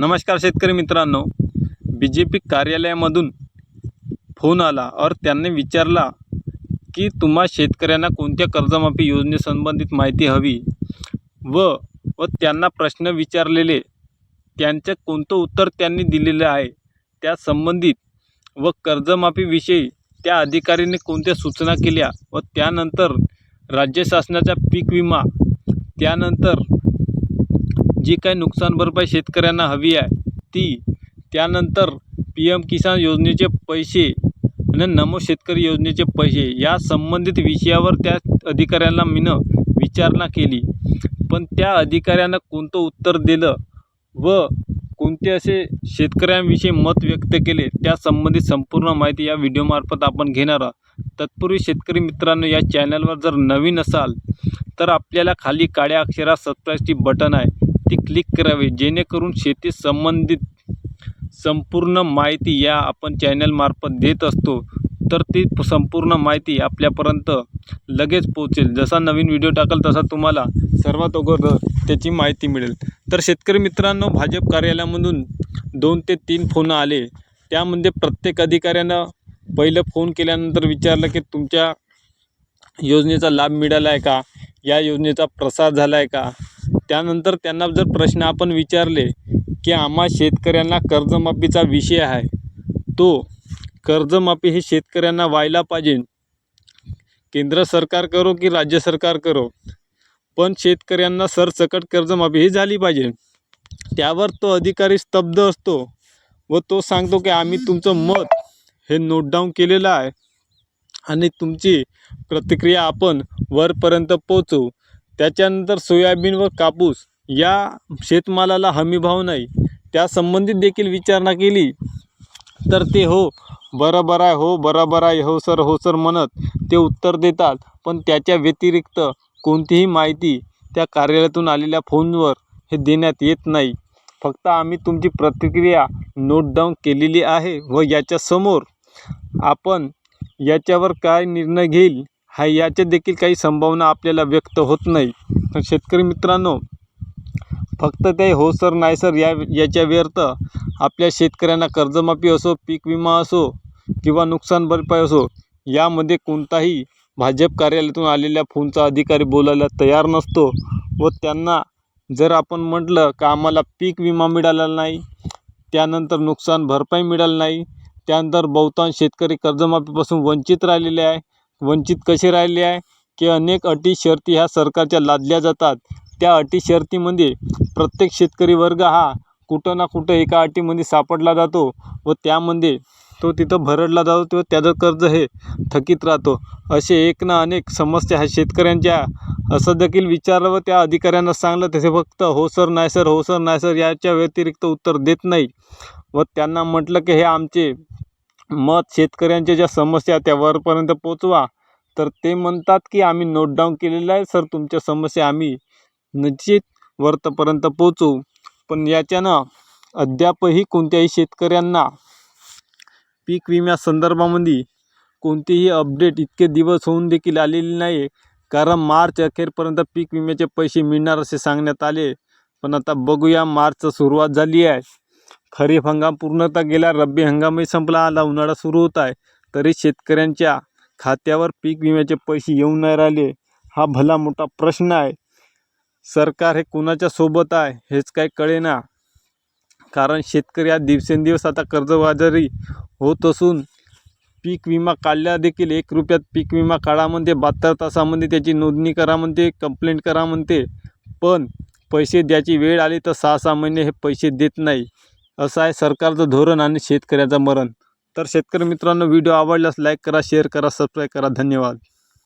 नमस्कार शेतकरी मित्रांनो. बी जे पी कार्यालयामधून फोन आला और त्यांनी विचारला की तुम्हा शेतकऱ्यांना कोणत्या कर्जमाफी योजनेसंबंधित माहिती हवी? व व त्यांना प्रश्न विचारलेले. त्यांचं कोणतं उत्तर त्यांनी दिलेलं आहे? त्या संबंधित व कर्जमाफीविषयी त्या अधिकाऱ्यांनी कोणत्या सूचना केल्या? व त्यानंतर राज्य शासनाचा पीक विमा त्यानंतर जी काय नुकसान भरपाई शेतकऱ्यांना हवी आहे ती त्यानंतर पी एम किसान योजनेचे पैसे आणि नमो शेतकरी योजनेचे पैसे या संबंधित विषयावर त्या अधिकाऱ्यांना मीनं विचारणा केली. पण त्या अधिकाऱ्यानं कोणतं उत्तर दिलं व कोणते असे शेतकऱ्यांविषयी मत व्यक्त केले त्या संबंधित संपूर्ण माहिती या व्हिडिओमार्फत आपण घेणार आहोत. तत्पूर्वी शेतकरी मित्रांनो या चॅनलवर जर नवीन असाल तर आपल्याला खाली काळ्या अक्षरात सबस्क्राईबची बटन आहे. ती क्लिक करावी जेणेकरून शेती संबंधित संपूर्ण माहिती या आपण चॅनलमार्फत देत असतो तर ती संपूर्ण माहिती आपल्यापर्यंत लगेच पोहोचेल. जसा नवीन व्हिडिओ टाकाल तसा तुम्हाला सर्वात अगोदर त्याची माहिती मिळेल. तर शेतकरी मित्रांनो भाजप कार्यालयामधून दोन ते तीन फोन आले. त्यामध्ये प्रत्येक अधिकाऱ्यानं पहिलं फोन केल्यानंतर विचारलं की तुमच्या योजनेचा लाभ मिळाला आहे का? या योजनेचा प्रसार झाला आहे का? त्यानंतर त्यांना जर प्रश्न आपण विचारले की आम्हा शेतकऱ्यांना कर्जमाफीचा विषय आहे तो कर्जमाफी हे शेतकऱ्यांना व्हायला पाहिजे. केंद्र सरकार करो की राज्य सरकार करो? पण शेतकऱ्यांना सरसकट कर्जमाफी ही झाली पाहिजे. त्यावर तो अधिकारी स्तब्ध असतो व तो सांगतो की आम्ही तुमचं मत हे नोट डाऊन केलेलं आहे आणि तुमची प्रतिक्रिया आपण वरपर्यंत पोचवू त्याच्यानंतर सोयाबीन व कापूस या शेतमालाला हमीभाव नाही. त्या संबंधित देखील विचारणा केली. तर ते हो बरोबर आहे हो बरोबर आहे हो सर हो सर म्हणत ते उत्तर देतात. पण त्याच्या व्यतिरिक्त कोणतीही माहिती त्या कार्यालयातून आलेल्या फोनवर हे देण्यात येत नाही. फक्त आम्ही तुमची प्रतिक्रिया नोट डाऊन केलेली आहे व याच्यासमोर आपण याच्यावर काय निर्णय घेईल हा याच्या देखील काही संभावना आपल्याला व्यक्त होत नाही. तर शेतकरी मित्रांनो फक्त ते हो सर नाही सर या याच्या व्यर्थ आपल्या शेतकऱ्यांना कर्जमाफी असो पीक विमा असो किंवा नुकसान भरपाई असो यामध्ये कोणताही भाजप कार्यालयातून आलेल्या फोनचा अधिकारी बोलायला तयार नसतो व त्यांना जर आपण म्हटलं का आम्हाला पीक विमा मिळाला नाही त्यानंतर नुकसान भरपाई मिळाली नाही त्यानंतर बहुतांश शेतकरी कर्जमाफीपासून वंचित राहिलेले आहे वंचित कसे राहिले आहे? की अनेक अटी शर्ती ह्या सरकारच्या लादल्या जातात. त्या अटी शर्तीमध्ये प्रत्येक शेतकरी वर्ग हा कुठं ना कुठं एका अटीमध्ये सापडला जातो व त्यामध्ये तो तिथं भरडला जातो तेव्हा त्याचं कर्ज हे थकीत राहतो. असे एक ना अनेक समस्या ह्या शेतकऱ्यांच्या असं देखील विचारलं व त्या अधिकाऱ्यांना सांगलं तसे फक्त हो सर नाही सर हो सर नाही सर याच्या व्यतिरिक्त उत्तर देत नाही. व त्यांना म्हटलं की हे आमचे मत शेतकऱ्यांच्या ज्या समस्या त्या वरपर्यंत पोचवा. तर ते म्हणतात की आम्ही नोट डाऊन केलेलं आहे. सर तुमच्या समस्या आम्ही निश्चित वरतपर्यंत पोचवू पण याच्यानं अद्यापही कोणत्याही शेतकऱ्यांना पीक विम्या संदर्भामध्ये कोणतीही अपडेट इतके दिवस होऊन देखील आलेली नाही कारण मार्च अखेरपर्यंत पीक विम्याचे पैसे मिळणार असे सांगण्यात आले. पण आता बघूया मार्च सुरुवात झाली आहे. खरीप हंगाम पूर्णतः गेला रब्बी हंगामही संपला. आला उन्हाळा सुरू होत आहे. तरी शेतकऱ्यांच्या खात्यावर पीक विम्याचे पैसे येऊन नाही राहिले हा भला मोठा प्रश्न आहे. सरकार हे कुणाच्या सोबत आहे हेच काही कळेना. कारण शेतकरी हा दिवसेंदिवस आता कर्जबाजारी होत असून पीक विमा काढल्या देखील एक रुपयात पीक विमा काढा म्हणते बहात्तर तासामध्ये त्याची नोंदणी करा म्हणते कंप्लेंट करा म्हणते. पण पैसे द्यायची वेळ आली तर सहा सहा महिने हे पैसे देत नाही. असं आहे सरकारचं धोरण आणि शेतकऱ्याचं मरण. तर शेतकरी मित्रांनो व्हिडिओ आवडल्यास लाईक करा शेअर करा सबस्क्राईब करा. धन्यवाद.